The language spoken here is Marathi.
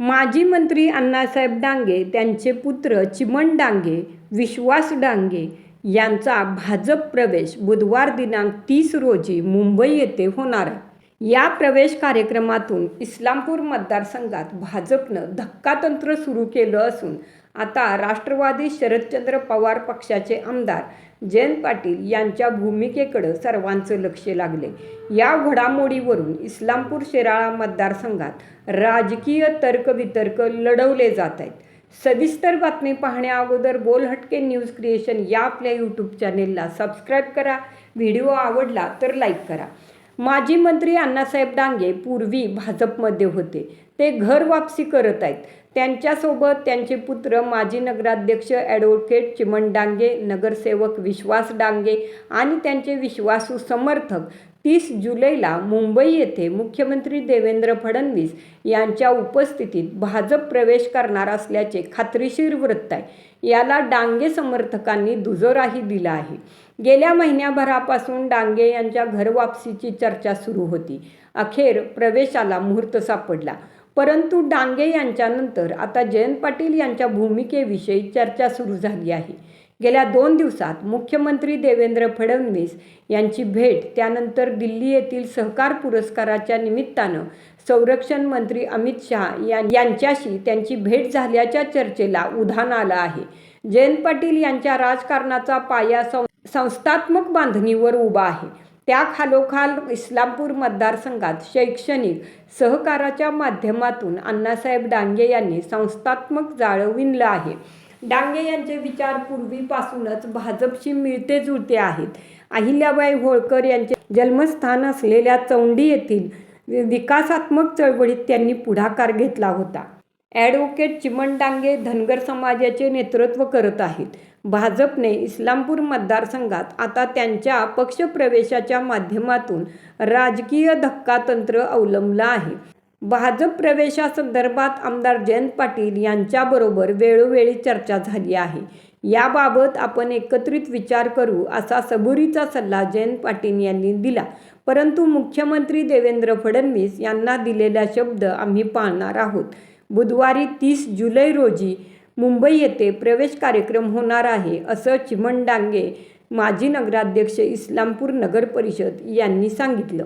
माजी मंत्री अण्णासाहेब डांगे त्यांचे पुत्र चिमण डांगे विश्वास डांगे यांचा भाजप प्रवेश बुधवार दिनांक तीस रोजी मुंबई येथे होणार आहे. या प्रवेश कार्यक्रमातून इस्लामपूर मतदारसंघात भाजपनं धक्कातंत्र सुरू केलं असून आता राष्ट्रवादी शरदचंद्र पवार पक्षाचे आमदार जयंत पाटील यांच्या भूमिकेकडं सर्वांचं लक्ष लागले. या घडामोडीवरून इस्लामपूर शिराळा मतदारसंघात राजकीय तर्कवितर्क लढवले जात आहेत. सविस्तर बातमी पाहण्याअगोदर बोलहटके न्यूज क्रिएशन या आपल्या यूट्यूब चॅनेलला सबस्क्राईब करा. व्हिडिओ आवडला तर लाईक करा. माजी मंत्री अण्णासाहेब डांगे पूर्वी भाजपमध्ये होते. ते घर वापसी करत आहेत. त्यांच्यासोबत त्यांचे पुत्र माजी नगराध्यक्ष ॲडव्होकेट चिमण डांगे नगरसेवक विश्वास डांगे आणि त्यांचे विश्वासू समर्थक तीस जुलैला मुंबई येथे मुख्यमंत्री देवेंद्र फडणवीस यांच्या उपस्थितीत भाजप प्रवेश करणार असल्याचे खात्रीशीर वृत्त आहे. याला डांगे समर्थकांनी दुजोराही दिला आहे. गेल्या महिन्याभरापासून डांगे यांच्या घरवापसीची चर्चा सुरू होती. अखेर प्रवेशाला मुहूर्त सापडला. परंतु डांगे यांच्यानंतर आता जयंत पाटील यांच्या भूमिकेविषयी चर्चा सुरू झाली आहे. गेल्या दोन दिवसात मुख्यमंत्री देवेंद्र फडणवीस यांची भेट त्यानंतर दिल्ली येथील सहकार पुरस्काराच्या निमित्तानं संरक्षण मंत्री अमित शहा यांच्याशी त्यांची भेट झाल्याच्या चर्चेला उधाण आलं आहे. जयंत पाटील यांच्या राजकारणाचा पाया सं संस्थात्मक बांधणीवर उभा आहे. त्या खालोखाल इस्लामपूर मतदारसंघात शैक्षणिक सहकाराच्या माध्यमातून अण्णासाहेब डांगे यांनी संस्थात्मक जाळं विणलं आहे. डांगे यांचे विचार पूर्वीपासूनच भाजपशी मिळते जुळते आहेत. अहिल्याबाई होळकर यांचे जन्मस्थान असलेल्या चौंडी येथील विकासात्मक चळवळीत त्यांनी पुढाकार घेतला होता. ॲडव्होकेट चिमणडांगे धनगर समाजाचे नेतृत्व करत आहेत. भाजपने इस्लामपूर मतदारसंघात आता त्यांच्या पक्षप्रवेशाच्या माध्यमातून राजकीय धक्का तंत्र अवलंबलं आहे. भाजप प्रवेशासंदर्भात आमदार जयंत पाटील यांच्याबरोबर वेळोवेळी चर्चा झाली आहे. याबाबत आपण एकत्रित विचार करू असा सबुरीचा सल्ला जयंत पाटील यांनी दिला. परंतु मुख्यमंत्री देवेंद्र फडणवीस यांना दिलेला शब्द आम्ही पाळणार आहोत. बुधवारी तीस जुलै रोजी मुंबई येथे प्रवेश कार्यक्रम होणार आहे असं चिमण डांगे माजी नगराध्यक्ष इस्लामपूर नगर परिषद यांनी सांगितलं.